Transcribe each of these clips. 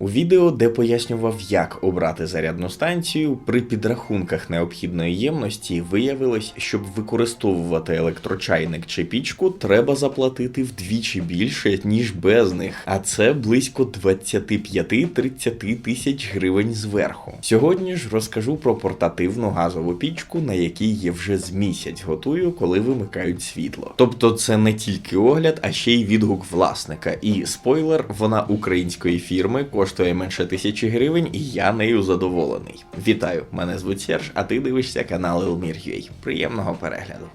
У відео, де пояснював, як обрати зарядну станцію, при підрахунках необхідної ємності виявилось, щоб використовувати електрочайник чи пічку, треба заплатити вдвічі більше, ніж без них, а це близько 25-30 тисяч гривень зверху. Сьогодні ж розкажу про портативну газову пічку, на якій я вже з місяць готую, коли вимикають світло. Тобто це не тільки огляд, а ще й відгук власника. І спойлер, вона української фірми коштує менше тисячі гривень, і я нею задоволений. Вітаю, мене звуть Серж, а ти дивишся канал Elmir.ua. Приємного перегляду.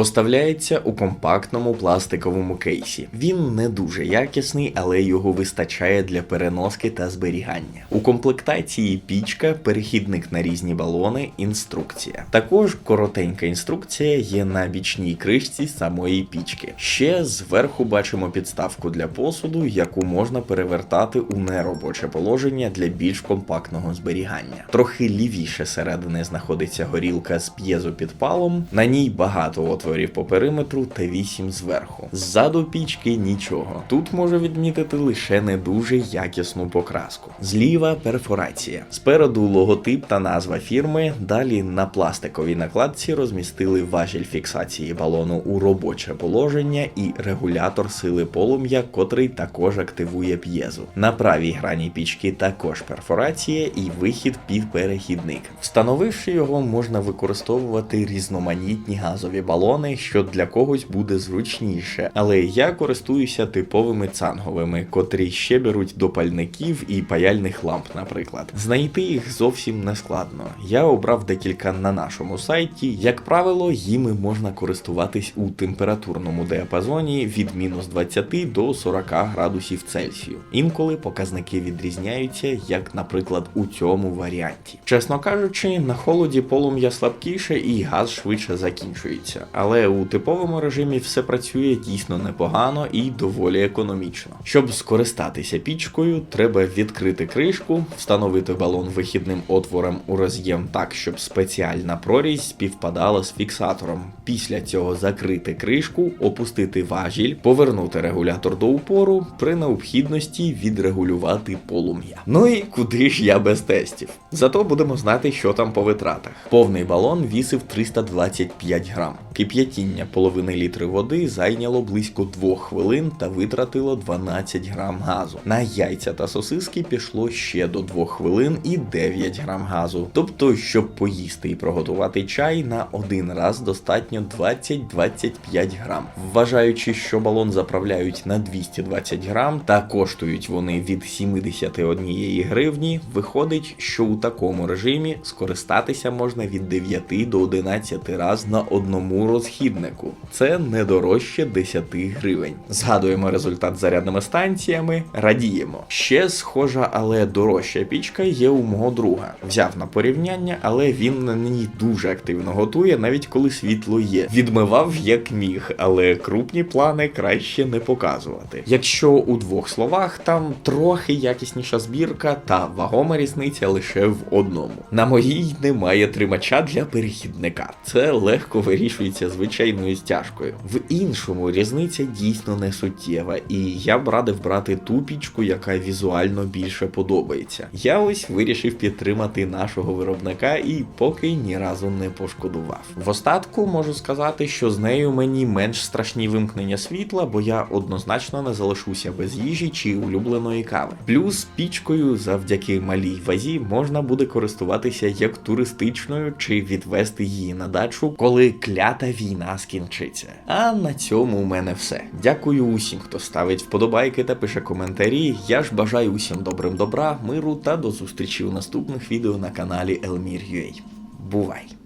Поставляється у компактному пластиковому кейсі. Він не дуже якісний, але його вистачає для переноски та зберігання. У комплектації пічка, перехідник на різні балони, інструкція. Також коротенька інструкція є на бічній кришці самої пічки. Ще зверху бачимо підставку для посуду, яку можна перевертати у неробоче положення для більш компактного зберігання. Трохи лівіше середини знаходиться горілка з п'єзопідпалом. На ній багато отворів по периметру та 8 зверху. Ззаду пічки нічого. Тут можу відмітити лише не дуже якісну покраску. Зліва перфорація. Спереду логотип та назва фірми. Далі на пластиковій накладці розмістили важіль фіксації балону у робоче положення і регулятор сили полум'я, котрий також активує п'єзу. На правій грані пічки також перфорація і вихід під перехідник. Встановивши його, можна використовувати різноманітні газові балони, що для когось буде зручніше. Але я користуюся типовими цанговими, котрі ще беруть до пальників і паяльних ламп, наприклад. Знайти їх зовсім не складно. Я обрав декілька на нашому сайті. Як правило, їми можна користуватись у температурному діапазоні від мінус 20 до 40 градусів Цельсію. Інколи показники відрізняються, як, наприклад, у цьому варіанті. Чесно кажучи, на холоді полум'я слабкіше і газ швидше закінчується. Але у типовому режимі все працює дійсно непогано і доволі економічно. Щоб скористатися пічкою, треба відкрити кришку, встановити балон вихідним отвором у роз'єм так, щоб спеціальна прорізь співпадала з фіксатором. Після цього закрити кришку, опустити важіль, повернути регулятор до упору, при необхідності відрегулювати полум'я. Ну і куди ж я без тестів? Зато будемо знати, що там по витратах. Повний балон вісив 325 грам. Кип'ятіння половини літри води зайняло близько 2 хвилин та витратило 12 грам газу. На яйця та сосиски пішло ще до 2 хвилин і 9 грам газу. Тобто, щоб поїсти і приготувати чай, на один раз достатньо 20-25 грам. Вважаючи, що балон заправляють на 220 грам та коштують вони від 71 гривні, виходить, що у такому режимі скористатися можна від 9 до 11 раз на одному розхіднику. Це не дорожче 10 гривень. Згадуємо результат зарядними станціями, радіємо. Ще схожа, але дорожча пічка є у мого друга. Взяв на порівняння, але він на ній дуже активно готує, навіть коли світло є. Відмивав як міг, але крупні плани краще не показувати. Якщо у двох словах, там трохи якісніша збірка та вагома різниця лише в одному. На моїй немає тримача для перехідника. Це легко вирішується звичайною стяжкою. В іншому різниця дійсно не суттєва, і я б радив брати ту пічку, яка візуально більше подобається. Я ось вирішив підтримати нашого виробника і поки ні разу не пошкодував. В остатку можу сказати, що з нею мені менш страшні вимкнення світла, бо я однозначно не залишуся без їжі чи улюбленої кави. Плюс пічкою завдяки малій вазі можна буде користуватися як туристичною чи відвести її на дачу, коли клята війна скінчиться. А на цьому у мене все. Дякую усім, хто ставить вподобайки та пише коментарі. Я ж бажаю усім добрим добра, миру та до зустрічі у наступних відео на каналі Elmir.ua. Бувай!